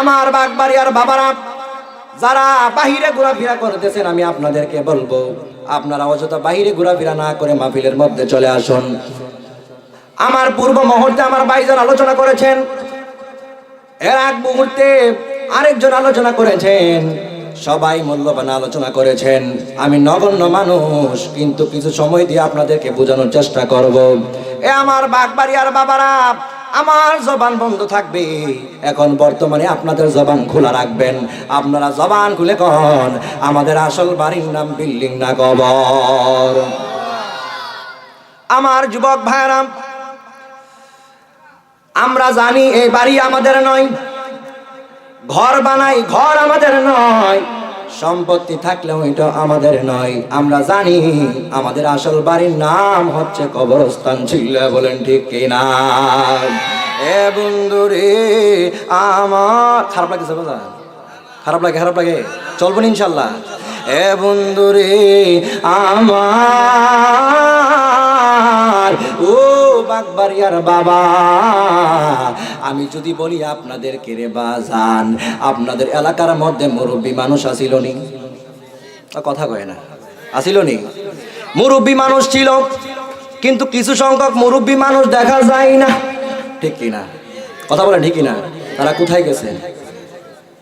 আমার বাগবাড়ি আর বাবারা, যারা বাহিরে ঘোরাফেরা করতেছেন, আমি আপনাদেরকে বলব, আপনারা অযথা বাহিরে ঘোরাফেরা না করে মাহফিলের মধ্যে চলে আসুন। আমার পূর্ব মুহূর্তে আমার ভাইজান আলোচনা করেছেন। এর এক মুহূর্তে আরেকজন আলোচনা করেছেন। সবাই মূল্যবান আলোচনা করেছেন। আমি নগণ্য মানুষ, কিন্তু কিছু সময় দিয়ে আপনাদেরকে বোঝানোর চেষ্টা করব। এ আমার বাগবাড়ি আর বাবারা আমার জবান বন্ধ থাকবে। এখন বর্তমানে আপনাদের জবান খোলা রাখবেন। আপনারা জবান খুলে কন, আমাদের আসল বাড়ির নাম বিল্ডিং না কবর। আমার যুবক ভাইরাম আমরা জানি এই বাড়ি আমাদের নয়। ঘর বানাই, ঘর আমাদের নয়। সম্পত্তি থাকলেও এটা আমাদের নয়। আমরা জানি আমাদের আসল বাড়ির নাম হচ্ছে কবরস্থান, ছিল বলেন ঠিক কিনা? এ বন্ধুরে, আমার খারাপ লাগছে বাজা খারাপ লাগে খারাপ লাগে। চলবেন ইনশাল্লাহ। এ বন্ধুরে, আমার ও বাগবাড়িয়ার বাবা। আমি যদি বলি, আপনাদের কেড়ে বাজান আপনাদের এলাকার মধ্যে মুরব্বী মানুষ আসিল নি? কথা কয় না। আসিল নি? মুরব্বী মানুষ ছিল, কিন্তু কিছু সংখ্যক মুরব্বী মানুষ দেখা যায় না। ঠিক কিনা? কথা বলেন ঠিক কিনা? তারা কোথায় গেছেন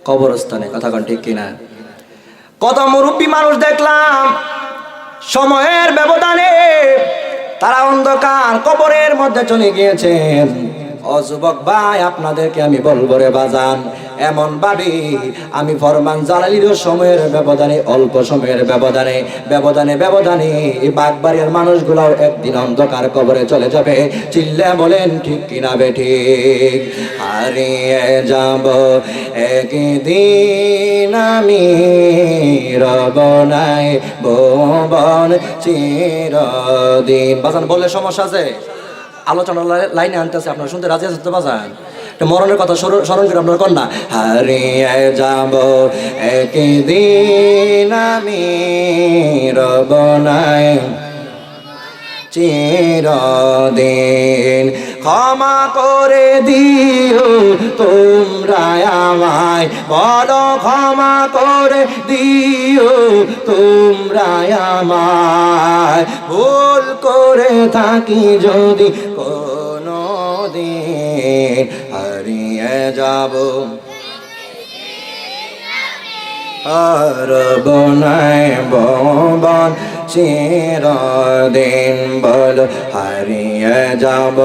কবরস্থানে, কথা কন ঠিক কিনা? কত মুরব্বী মানুষ দেখলাম, সময়ের ব্যবধানে তারা অন্ধকার কবরের মধ্যে চলে গিয়েছেন। ও যুবক ভাই, আপনাদেরকে আমি বলব রে বাজান, এমন ভাবে, আমি ফরমান জালালির সময়ের ব্যবধানে, অল্প সময়ের ব্যবধানে ব্যবধানে ব্যবধানে বাগবাড়ির মানুষগুলাও একদিন অন্ধকার কবরে চলে যাবে। চিল্লে বলেন, ঠিক কিনা বেঠিক হারিয়ে যাব, একদিন আমি রবনাই ভুবন চিরদিন। বাজান, বললে সমস্যা আছে? আলোচনা লাই- লাইনে আনতেছে, আপনারা শুনতে রাজি আছেন তো বাজান? মরণের কথা স্মরণ করে আপনার কন্যা হারিয়ে যাব একদিন আমি রবনাই চিরদিন। ক্ষমা করে দিও তোমরা আমায়। বলো ক্ষমা করে দিও তোমরা আমায়। ভুল করে থাকি যদি কোনো দিন হারিয়ে যাব। আর বনায় বন চিরদিন বল হারিয়ে যাব।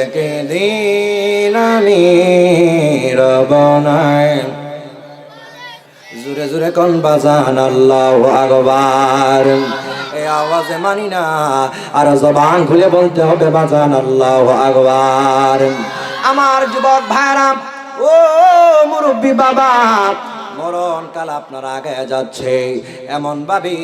একদিন আমি রবনায়। জুরে জুরে কোন বাজান আল্লাহ আগবার এই আওয়াজে মানি না, আর জবান খুলে বলতে হবে বাজান আল্লাহ আগবার আমার যুবক ভাইরাম ও মুরব্বী বাবা মরণ কাল আপনার আগে যাচ্ছে। এমন ভাবে,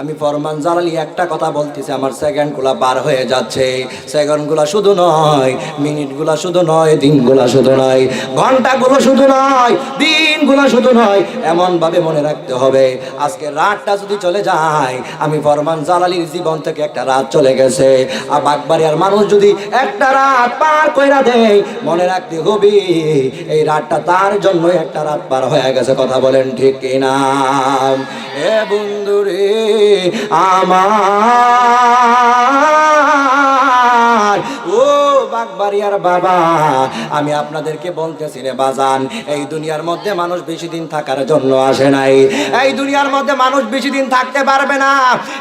আমি ফরমান জালালি একটা কথা বলতেছি, আমার সেকেন্ডগুলা বার হয়ে যাচ্ছে। সেকেন্ডগুলা শুধু নয় মিনিটগুলা শুধু নয় দিনগুলা শুধু নয় ঘণ্টা গুলো শুধু নয় দিনগুলা শুধু নয়, এমন ভাবে মনে রাখতে হবে। আজকে রাতটা যদি চলে যায়, আমি ফরমান জালালির জীবন থেকে একটা রাত চলে গেছে। আর বাগবাড়িয়ার মানুষ যদি একটা রাত পার কইরা দেয়, মনে রাখতে হবে, এই রাতটা তার জন্যই একটা রাত পার হয়ে গেছে, কথা বলেন, ঠিক কিনা? এ বন্ধুরে, আমার। ও বাগবাড়িয়ার বাবা, আমি আপনাদেরকে বলতেছি রে বাজান, এই দুনিয়ার মধ্যে মানুষ বেশি দিন থাকার জন্য আসে নাই। এই দুনিয়ার মধ্যে মানুষ বেশি দিন থাকতে পারবে না।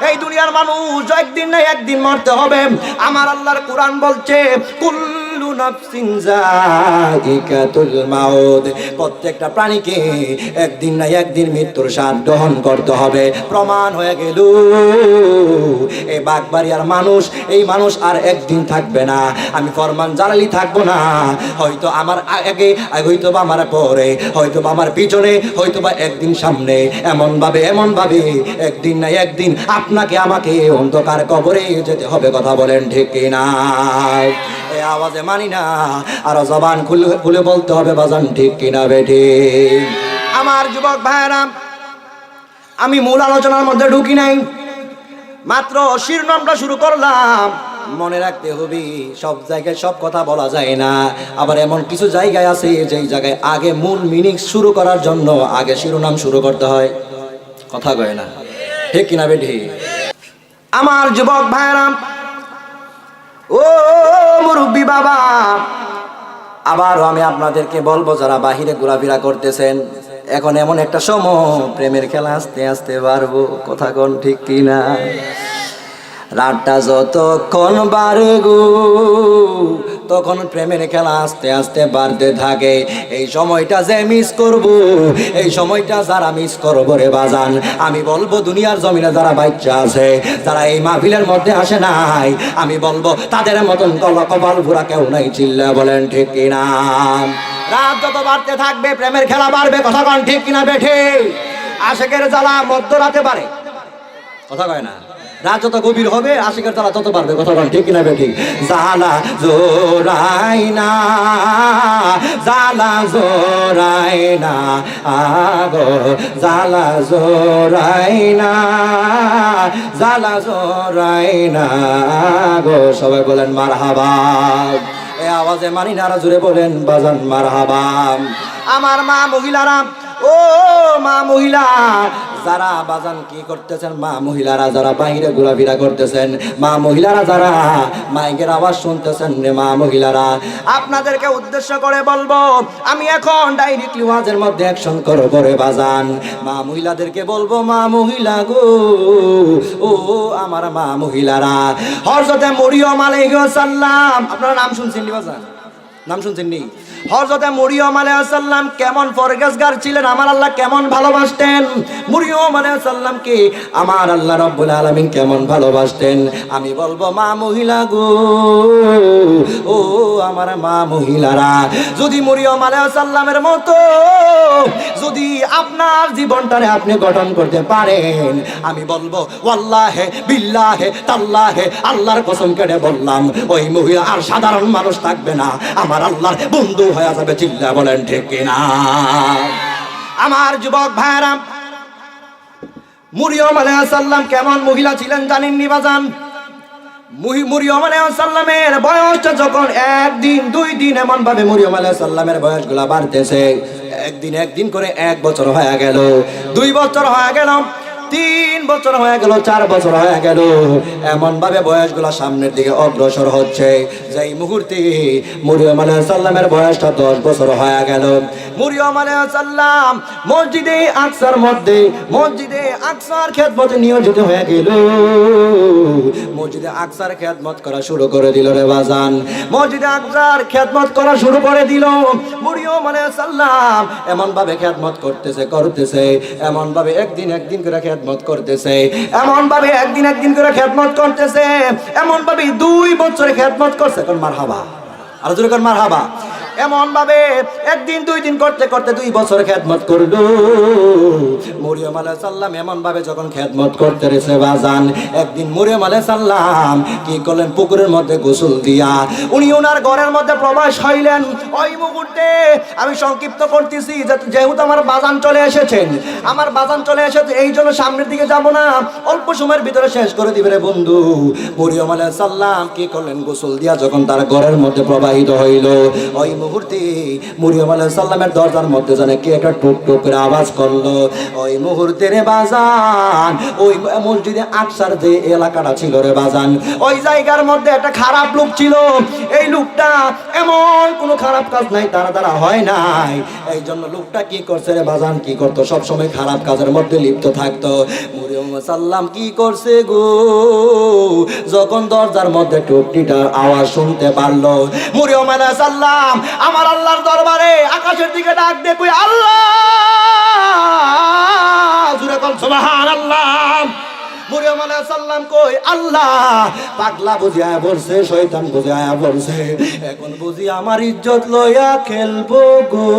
এই দুনিয়ার মানুষ একদিন না একদিন মরতে হবে। আমার আল্লাহর কোরআন বলছে কুল্লু প্রত্যেকটা প্রাণীকে একদিন না একদিন মৃত্যুর স্বাদ গ্রহণ করতে হবে। প্রমাণ হয়ে গেল এই মানুষ এই মানুষ আর একদিন থাকবে না। আমি ফরমান জালালি থাকব না। হয়তো আমার আগে, হয়তো বা আমার পরে, হয়তো বা আমার পিছনে, হয়তো বা একদিন সামনে। এমন ভাবে এমন ভাবে একদিন না একদিন আপনাকে আমাকে অন্ধকার কবরে যেতে হবে, কথা বলেন ঠিক কিনা? আওয়াজে মানি না। আর জবান খুলে খুলে বলতে হবে, বাজান ঠিক কিনা বেঠি? আমার যুবক ভাইরা আমি মূল আলোচনার মধ্যে ঢুকি নাই। মাত্র শিরনামটা শুরু করলাম। মনে রাখতে হবে, সব জায়গায় সব কথা বলা যায় না। আবার এমন কিছু জায়গায় আছে, যেই জায়গায় আগে মূল মিনিং শুরু করার জন্য আগে শিরোনাম শুরু করতে হয়। কথা কয় না। ঠিক কিনা বেঠি? আমার যুবক ভাইরাম ও মুরব্বী বাবা। আবারও আমি আপনাদেরকে বলব, যারা বাহিরে ঘোরাফেরা করতেছেন, এখন এমন একটা সময়, প্রেমের খেলা আস্তে আসতে পারব কথা কোন ঠিক কিনা? রাতটা যতক্ষণ বাড়ে গো তখন প্রেমের খেলা আস্তে আস্তে বাড়তে থাকে। এই সময়টা যে মিস করব, এই সময়টা যারা মিস করব রে বাজান, আমি বলব দুনিয়ার জমিনে যারা বাচ্চা আছে, যারা এই মাহফিলের মধ্যে আসে নাই, আমি বলব তাদের মতন কলা কপাল ভুরা কেউ নাই, চিল্লা বলেন ঠিক কিনা? রাত যত বাড়তে থাকবে, প্রেমের খেলা বাড়বে, কথা কন ঠিক কিনা বেঠে? আশেকের জ্বালা মধ্যরাতে পারে কথা কয় না? রাত যত গভীর হবে, আশিকের তারা তত পারবে বল ঠিক কিনা ঠিক জালা জোরাই না জালা জোরাই না, আগো জালা জোরাই না জালা জোরাই না গো সবাই বলেন মার হাবা এ আওয়াজে মানি নারা জুড়ে বলেন, বাজান মার হাবা আমার মা মহিলারা, ও মা মহিলা যারা বাজান কি করতেছেন? মা মহিলারা যারা বাইরে ঘোরাফেরা করতেছেন, মা মহিলারা যারা মাইকের আওয়াজ শুনতেছেন রে মা মহিলারা, আপনাদেরকে উদ্দেশ্য করে বলব, আমি এখন ডাইরেক্টলি ওয়াজের মধ্যে অ্যাকশন করব করে বাজান। মা মহিলাদেরকে বলব, মা মহিলা গো, ও আমার মা মহিলারা হরজতে মরিয়ম আলাইহিস সালাম, আপনারা নাম শুনছেন বাজান? নাম শুনছেন নি হযরতে মরিয়ম আলাইহিস সালাম কেমন পরহেজগার ছিলেন? আমার আল্লাহ কেমন ভালোবাসতেন? মরিয়ম আলাইহিস সালামকে আমার আল্লাহ রাব্বুল আলামিন কেমন ভালোবাসতেন? আমি বলব, মা মহিলা গো, ও আমার মা মহিলারা, যদি মরিয়ম আলাইহিস সালামের মতো, যদি আপনার জীবনটারে আপনি গঠন করতে পারেন, আমি বলব, ওয়াল্লাহে, বিল্লাহে, তাল্লাহে, আল্লাহর কসম কেটে বললাম, ওই মহিলা আর সাধারণ মানুষ থাকবে না। আমার আল্লাহর বন্ধু হয়ে যাবে চিল্লা বলেন ঠিক কিনা? আমার যুবক ভাইরা মুরিয়ম আলাইহিস সালাম কেমন মহিলা ছিলেন জানেন নি বাজান? মুহি- মরিয়ম আলাইসাল্লামের বয়সটা যখন একদিন, দুই দিন এমন ভাবে মরিয়ম আলাইসাল্লামের বয়সগুলা বাড়তেছে। একদিন একদিন করে এক বছর হয়ে গেল, দুই বছর হয়ে গেল তিন বছর হয়ে গেল, চার বছর হয়ে গেল। এমন ভাবে বয়সগুলা সামনের দিকে অগ্রসর হচ্ছে। যেই মুহূর্তে মরিয়ম আলাইসাল্লামের বয়সটা দশ বছর হয়ে গেল। মরিয়ম আলাইসাল্লাম মসজিদে আকসার মধ্যে, মসজিদে আকসার খেদমতে নিয়োজিত হয়ে গেল। মসজিদে আকসার খেদমত করা শুরু করে দিল রে বাজান। মসজিদে আকসার খেদমত করা শুরু করে দিল। মরিয়ম আলাইসাল্লাম এমন ভাবে খেদমত করতেছে করতেছে। এমন ভাবে একদিন একদিন করে খেদমত করতেছে। এমন ভাবে একদিন একদিন করে খেদমত করতেছে। এমন ভাবে দুই বছরে খেদমত করছে। এখন মার হাবা আর মার হাবা এমন ভাবে একদিন, দুই দিন করতে করতে দুই বছর খেদমত করল। মরিয়ম আলাইহিস সাল্লাম এমন ভাবে যখন খেদমত করতে রেছে বাজান, একদিন মরিয়ম আলাইহিস সাল্লাম কি করলেন? পুকুরের মধ্যে গোসল দিয়া উনি ওনার ঘরের মধ্যে প্রবেশ হইলেন। ওই মুহূর্তে আমি সংক্ষিপ্ত করতেছি যেহেতু আমার বাজান চলে এসেছেন, আমার বাজান চলে এসেছে এই জন্য সামনের দিকে যাব না, অল্প সময়ের ভিতরে শেষ করে দিবে রে বন্ধু। মরিয়ম আলাইহিস সাল্লাম কি করলেন? গোসল দিয়া যখন তার ঘরের মধ্যে প্রবাহিত হইল, ওই মুহূর্তে মরিয়ম আলাইহিস সাল্লামের দরজার মধ্যে জানে কে একটা টুক টুক করে আওয়াজ করল। ওই মুহূর্তে রে বাজান, ওই মসজিদে আকসার যে এলাকাটা ছিল রে বাজান, ওই জায়গার মধ্যে একটা খারাপ লোক ছিল। এই লোকটা এমন কোনো খারাপ কাজ নাই, তারা তারা হয় নাই। এই জন্য লোকটা কি করছে রে বাজান, কি করতো? সব সময় খারাপ কাজের মধ্যে লিপ্ত থাকতো। মরিয়ম সাল্লাম কি করছে গো? যখন দরজার মধ্যে টুকটিটার আওয়াজ শুনতে পারল, মরিয়ম আলাইহিস সাল্লাম আমার আল্লাহর দরবারে আকাশের দিকে ডাক দে কই আল্লাহ! জুরে কল সুবহানাল্লাহ! মরিয়ম আলাইহিস সাল্লাম কই, আল্লাহ, পাগলা বুঝিয়া বলছে শয়তান বুঝিয়া বলছে এখন বুঝি আমার ইজ্জত লইয়া খেলব গো।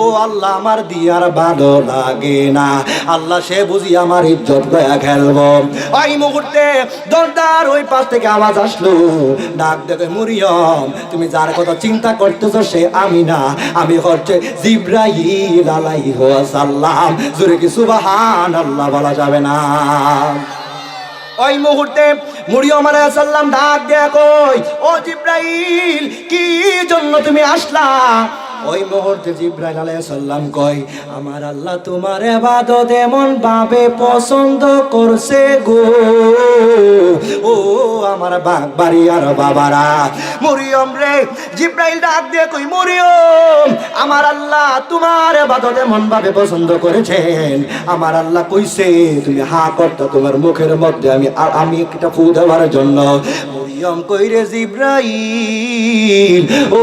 ও আল্লাহ, আমার দিয়ার ভালো লাগে না। আল্লাহ, সে বুঝি আমার ইজ্জত লইয়া খেলব। ওই মুহূর্তে দরদার ওই পাশ থেকে আওয়াজ আসলো। ডাক দেখে মরিয়ম, তুমি যার কথা চিন্তা করতেছো সে আমি না। আমি হচ্ছে জিব্রাইল আলাইহিস সালাম জোরে কি সুবহান আল্লাহ বলা যাবে না? ওই মুহূর্তে মুড়িও মারা সাল্লাম ডাক দেয়া কই ও জিব্রাইল কি জন্য তুমি আসলা? ওই মুহূর্তে জিব্রাইল আলাইহিস সালাম কই আমার আল্লাহ তোমার ইবাদত এমন ভাবে পছন্দ করছে গো। ও আমার বাগ বাড়ি আর বাবারা, মরিয়ম রে, জিব্রাইল ডাক দিয়ে কই, মরিয়ম, আমার আল্লাহ তোমার ইবাদত এমন ভাবে পছন্দ করেছেন। আমার আল্লাহ কইছে, তুমি হা করতে, তোমার মুখের মধ্যে আমি আমি একটা ফু দেওয়ার জন্য মরিয়ম কইরে জিব্রাইল। ও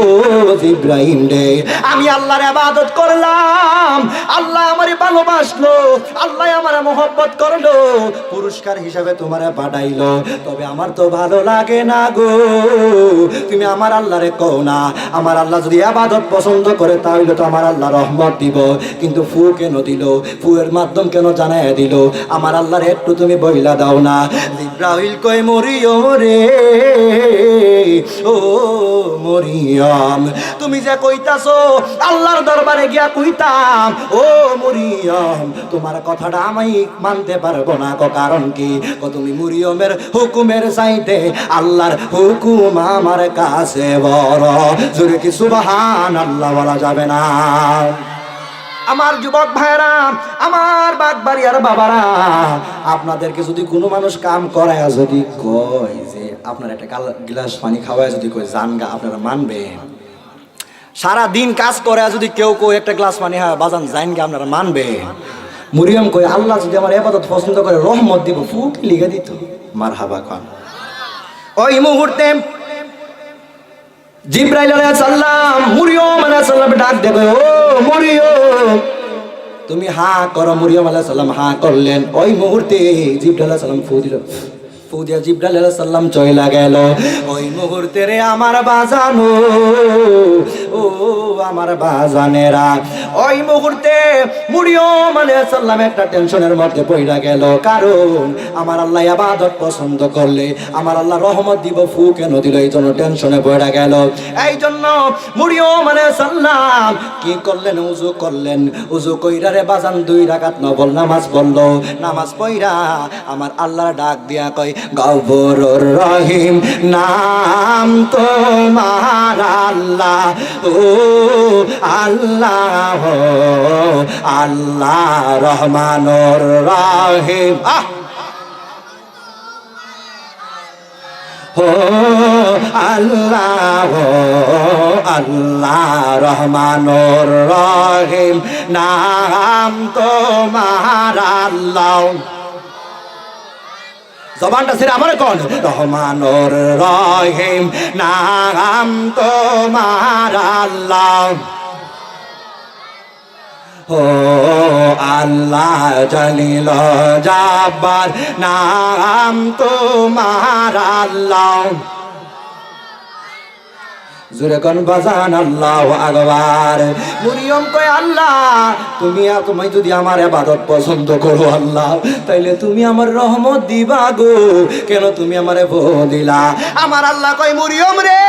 জিব্রাইল রে, আমি আল্লাহর ইবাদত করলাম। আল্লাহ আমারে ভালোবাসলো, আল্লাহ আমার মোহব্বত করল, পুরস্কার হিসাবে তোমারে পাঠাইলো। তবে আমার তো ভালো লাগে না গো, তুমি আমার আল্লাহরে কও না। আমার আল্লাহ যদি আবাদত পছন্দ করে, তাহলে তো আমার আল্লাহ রহমত দিব। কিন্তু ফু কেন দিল? ফুয়ের মাধ্যম কেন জানাই দিল? আমার আল্লাহর একটু তুমি বইলা দাও না। ইব্রাহিল কই মরিও রে ও মরিয়ম, তুমি যে কইতাছো, আল্লাহর দরবারে গিয়া কইতাম, ও মরিয়ম, তোমার কথাটা আমি মানতে পারব না, ক কারণ কি? ক তুমি মরিয়মের হুকুমের চাইতে আল্লাহর হুকুম আমার কাছে বড়। জোরে কি সুবহান আল্লাহ বলা যাবে না? আমার যুবক ভাইরা আমার বাগবাড়ি আর বাবারা, আপনাদেরকে যদি কোনো মানুষ কাম করায় যদি কয় যে আপনার একটা গ্লাস পানি খাওয়ায় যদি কয়, জানগা, আপনারা মানবেন। সারা দিন কাজ করে যদি কেউ কেউ একটা গ্লাস পানি হয় বাজান জাইনকে আপনারা মানবে মুরিয়ম কই আল্লাহ যদি আমার এবাদত পছন্দ করে, রহমত দিব ফুক লিখে দিত। মার হাবা খান ওই মুহূর্তে জিব্রাইল আলাইহিস সালাম, মুরিয়ম আলাইহিস সালাম ডাক দেবে ও মরিয়ম, তুমি হা করো, মুরিয়ম আলাইহিস সালাম হা করলেন। ওই মুহূর্তে জিব্রাইল আলাইহিস সালাম ফু দিল। ফু দিয়া জিব্রাইল আলাইহিস সালাম চয়লা গেল। ওই মুহূর্তে রে আমার বাজানো, ও আমার বাজানেরা। ওই মুহূর্তে মুরিয়ম আলাইহিস সালাম একটা টেনশনের মধ্যে পড়া গেল। কারণ আমার আল্লাহ ইবাদত পছন্দ করলে আমার আল্লাহ রহমত দিব ফু কেন দিল এই জন্য টেনশনে পড়া গেল। এই জন্য মুরিয়ম আলাইহিস সালাম কি করলেন, উজু করলেন। উজু কইরা রে বাজান দুই রাকাত নফল নামাজ পড়ল। নামাজ পড়া আমার আল্লাহর ডাক দিয়া কই গফুরুর রহিম, নাম তোমার আল্লাহ, ও আল্লাহ আল্লাহ রহমানুর রহিম। হো আল্লাহ আল্লাহ রহমানুর রহিম। নাম তোমার আল্লাহ। জবানটা ছেড়ে আমার কন। রহমানুর রহিম, নাম তোমার আল্লাহ। ও আল্লাহ জানিল যাবার নাম তোমার আল্লাহ। জোরে কোন বাজান আল্লাহ আগবার মুরিয়ম কয়, আল্লাহ, তুমি তুমি যদি আমার এবাদত পছন্দ করো আল্লাহ, তাইলে তুমি আমার রহমত দিবা গো। কেন তুমি আমারে ভো দিলা? আমার আল্লাহ কয়, মুরিয়ম রে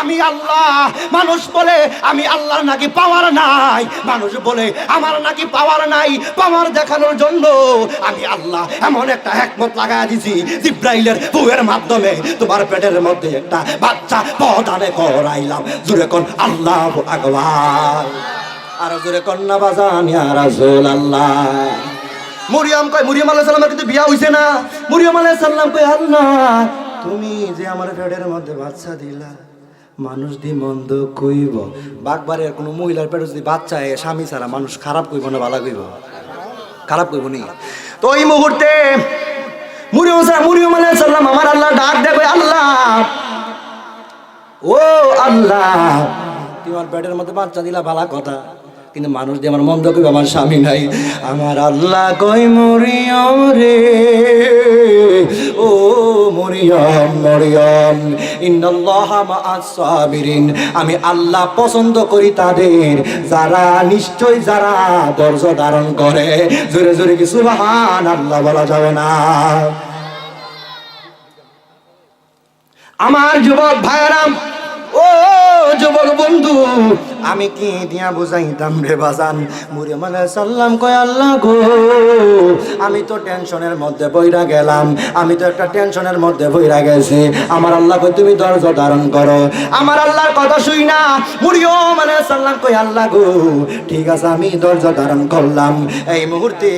আমি আল্লাহ। মানুষ বলে, আমি আল্লাহর নাকি পাওয়ার নাই? মানুষ বলে, আমার নাকি পাওয়ার নাই পাওয়ার দেখানোর জন্য আমি আল্লাহ। এমন একটা একমত লাগাই দিছি জিব্রাইলের বউয়ের মাধ্যমে। তোমার পেটের মধ্যে একটা বাচ্চা পদানে করাইলাম জুড়ে কোন, আল্লাহ আকবার। আর জুড়ে কন্যা বাজান, ইয়া রাসূল আল্লাহ মরিয়ম কয়, মরিয়ম আলাইহিস সালামের কিন্তু বিয়া হইছে না। মরিয়ম আলাইহিস সালাম কয়, আল্লাহ, তুমি যে আমার পেটের মধ্যে বাচ্চা দিলা মানুষ দি মন্দ কইব। বাগবারের কোনো মহিলার পেটে যদি বাচ্চা স্বামী ছাড়া মানুষ খারাপ কইব না ভালো কইব? খারাপ কইব নি? তো এই মুহূর্তে মুরিয়ম মুরিয়ম আলাইসাল্লাম আমার আল্লাহ ডাক দেবে আল্লাহ, ও আল্লাহ, তোমার পেটের মধ্যে বাচ্চা দিলা ভালো কথা। কিন্তু মানুষ দিয়ে আমার মন্দ কইবে আমার স্বামী নাই। আমার আল্লাহ কই মরিয়ম রে? ও মরিয়ম মরিয়ম। ইন্নাল্লাহ মাআস সাবিরিন। আমি আল্লাহ পছন্দ করি তাদের। যারা নিশ্চয় যারা ধৈর্য ধারণ করে। জোরে জোরে কি সুবহান আল্লাহ বলা যাবে না? আমার যুবক ভাইরাম ও যুবক বন্ধু আমি কি দিয়া বুঝাইতাম রে বাজান? আলাইহিস সালাম কয়, আল্লাহ গো, আমি তো টেনশনের মধ্যে বইরা গেলাম। আমি তো একটা টেনশনের মধ্যে বইরা গেছি। আমার আল্লাহ কই তুমি ধৈর্য ধারণ করো। আমার আল্লাহর কথা শুই না। মুরিয়ম আলাইহিস সালাম কই আল্লাহ গো, ঠিক আছে, আমি ধৈর্য ধারণ করলাম। এই মুহূর্তে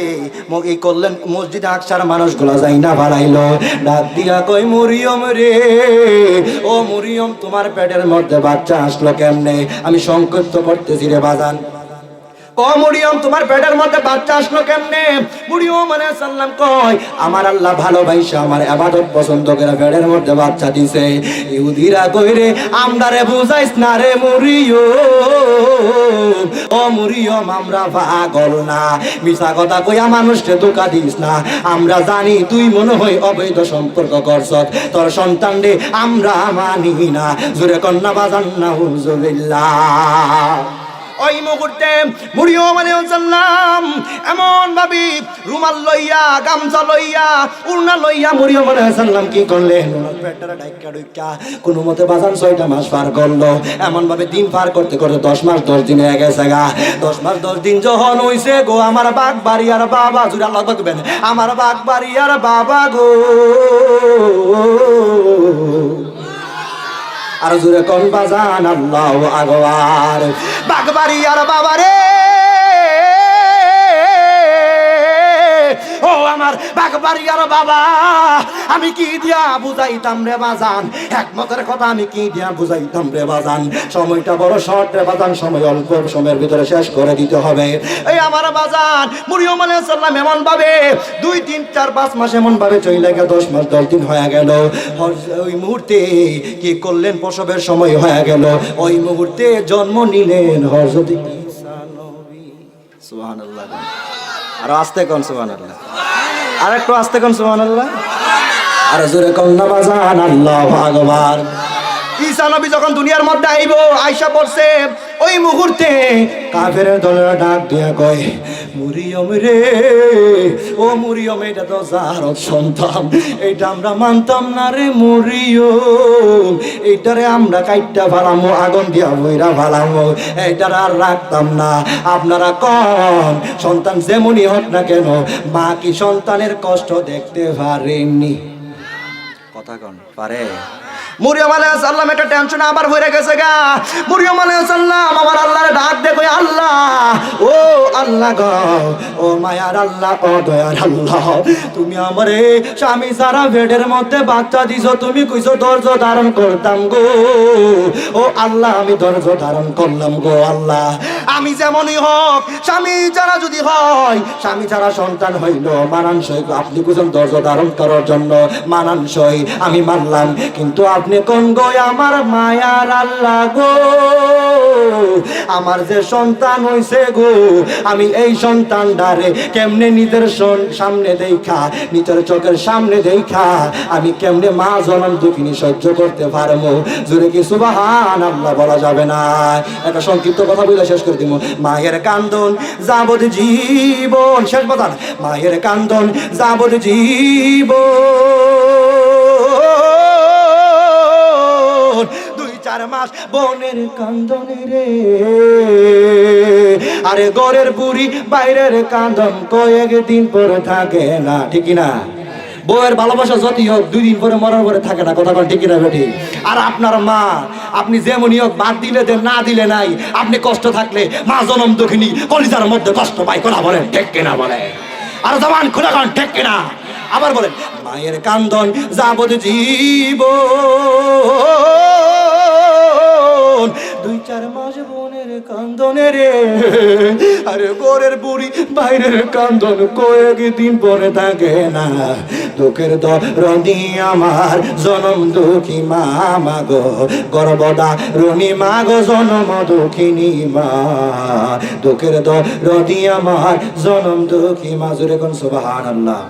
এই করলেন, মসজিদে আকসার মানুষগুলো যাই না বাড়াইলো। ডাক দিয়া কই মুরিয়ম রে, ও মুরিয়ম তোমার পেটের মধ্যে বাচ্চা আসলো কেমনে? আমি সংক্ষিপ্ত করতেছি রে বাজান। ও মুরিয়ম, তোমার পেটের মধ্যে বাচ্চা আসলো কেমনে? মুরিয়ম মানে সাল্লাম কয়, আমার আল্লাহ ভালোবাসা, আমার আবাদত পছন্দ করে পেটের মধ্যে বাচ্চা দিছে। ইহুদিরা কই রে, আমরা রে বুঝাইস না রে মুরিয়ম। ও মুরিয়ম, আমরা পাগল না। মিছা কথা কইয়া মানুষকে ধোকা দিস না। আমরা জানি তুই মনে হয় অবৈধ সম্পর্ক করছ। তোর সন্তান রে, আমরা মানি না। জোরে কন্যা, বাজান না হুজুবিল্লাহ ওই মুহূর্তে মুড়িও মানে সাল্লাম এমন ভাবি, রুমাল লইয়া, গামছা লইয়া, উড়না লইয়া মুড়িও মানে সাল্লাম কি করলেন পেটটা ডাইকা ডুইকা কোনো মতে বাজান ছয়টা মাস পার করল। এমন ভাবে দিন পার করতে করতে দশ মাস, দশ দিন হয়ে গা। দশ মাস, দশ দিন যখন হইছে গো, আমার বাঘ বাড়ি আর বাবা, জুড়ে আল্লাহ দেখবেন, আমার বাঘ বাড়ি আর বাবা গো। আর জোরে কোন বাজান আল্লাহ আগোয়ার বাগবাড়ি আর বাবা আমার বাগবাড়ি আর বাবা। আমি কি দিয়া বুঝাইতাম রে বাজান? একমতের কথা আমি কি দিয়া বুঝাইতাম রে বাজান? সময়টা বড় শর্ট রে বাজান, সময় অল্প, সময়ের ভিতরে শেষ করে দিতে হবে। এই আমার বাজান মুরিয়ম আলাইহিস সালাম এমন ভাবে দুই তিন, চার, পাঁচ মাস এমন ভাবে চলে গেল, দশ মাস, দশ দিন হয়ে গেল। ওই মুহূর্তে কি করলেন? প্রসবের সময় হয়ে গেল। ওই মুহূর্তে জন্ম নিলেন হজরত ঈসা নবী। আর আস্তে কোন সুবহানাল্লাহ? আর একটু আস্তে কোন সুমান আর জোরে কোন নামাজান আল্লাহ ভগবান ঈসা নবী যখন দুনিয়ার মধ্যে আইব আয়সা পড়ছে ওই মুহূর্তে কাফের দলের ডাক দিয়ে কয় মুরিয়ম রে। ও মুরিয়ম, এটা তো সন্তান। এটা আমরা মানতাম না রে মুরিয়ম। এইটারে আমরা কাইটটা ফালামো আগুন দিয়া বইরা ফালামো এইটার আর রাখতাম না। আপনারা কম সন্তান যেমনই হোক না কেন মা কি সন্তানের কষ্ট দেখতে পারেননি। কথা কন, পারে। মুরিয়ম আলাইহিস সালাম, একটা টেনশন আবার হয়ে গেছে গা। মুরিয়ম আলাইহিস সালাম, আমার আল্লাহর ডাক দেখো আল্লাহ। ও আল্লাহ গো। ও মায়ার আল্লাহ, ও দয়ার আল্লাহ। তুমি আমারে স্বামী সারা বেডের মধ্যে বাচ্চা দিছো, তুমি কইছো ধৈর্য ধারণ করতাম গো। ও আল্লাহ, আমি ধৈর্য ধারণ করলাম গো আল্লাহ। আমি যেমনই হোক, স্বামী যারা যদি হয়, স্বামী যারা সন্তান হইল মানানসই। আপনি বুঝুন ধৈর্য ধারণ করার জন্য মানানসই, আমি মানলাম। কিন্তু আপনি কোন গো আমার মায়ার আল্লাহ গো? আমার যে সন্তান হইছে গো আমি এই সন্তানটারে কেমনে নিজের সামনে দেখা, নিজের চোখের সামনে দেখা? আমি কেমনে মা জনম দুঃখিনী সহ্য করতে পারব? জুড়ে কি সুবাহান আল্লাহ বলা যাবে না? একটা সংক্ষিপ্ত কথা বলে শেষ করে দিব। মায়ের কান্দন যাবত জীবন শেষ কথা মায়ের কান্দন যাবত জীবন। চার মাস বনের কান্দনে রে। আরে গরের বুড়ি বাইরের কান্দন কয়েক দিন পরে থাকে না, ঠিক না বউয়ের ভালোবাসা যতই হোক, দুই দিন পরে মরার পরে থাকে না, কথা ঠিক না বেটি? আর আপনার মা, আপনি যেমনই হোক, বাদ দিলে দেন, না দিলে নাই, আপনি কষ্ট থাকলে মা জনম দক্ষিণী কলিজার মধ্যে কষ্ট পাই কোনা বলেন, ঠিক কিনা বলে আর জবান খুলে কন, ঠিক কিনা? আবার বলেন, মায়ের কান্দন যাবত জীব দুই চার মাস বোনের কান্দনে রে। আরে গোরের বুড়ি বাইরের কান্দন কয়েক দিন পরে থাকে না। দুঃখের দরদি আমার জনম দুঃখী মা মাগো গর্বদা রনি মাগো জনম দুঃখিনী মা। দুঃখের দরদি আমার জনম দুঃখী মা। জুড়ে কোন সুবহানাল্লাহ।